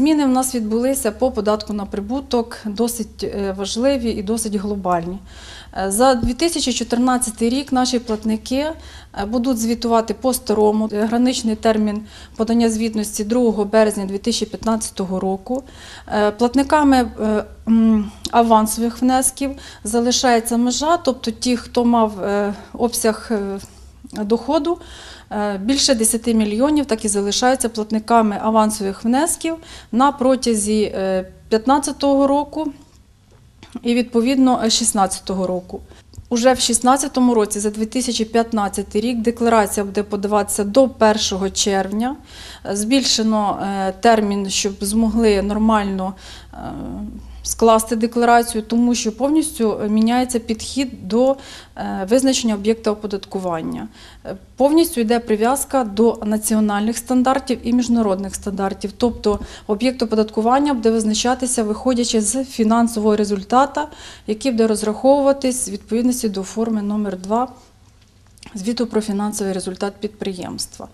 Зміни в нас відбулися по податку на прибуток, досить е, важливі і досить глобальні. Е, За 2014 рік наші платники е, будуть звітувати по старому. Граничний термін подання звітності 2 березня 2015 року. Платниками авансових внесків залишається межа, тобто ті, хто мав обсяг доходу е, більше 10 мільйонів, так і залишаються платниками авансових внесків на протязі 2015 року і відповідно 2016 року. Уже в 2016 році, за 2015 рік, декларація буде подаватися до 1 червня. Е, Збільшено е, термін, щоб змогли нормально е, скласти декларацію, тому що повністю міняється підхід до е, визначення об'єкта оподаткування. Е, Повністю йде прив'язка до національних стандартів і міжнародних стандартів. Тобто об'єкт оподаткування буде визначатися, виходячи з фінансового результату, який буде розраховуватись в відповідності до форми номер 2 звіту про фінансовий результат підприємства.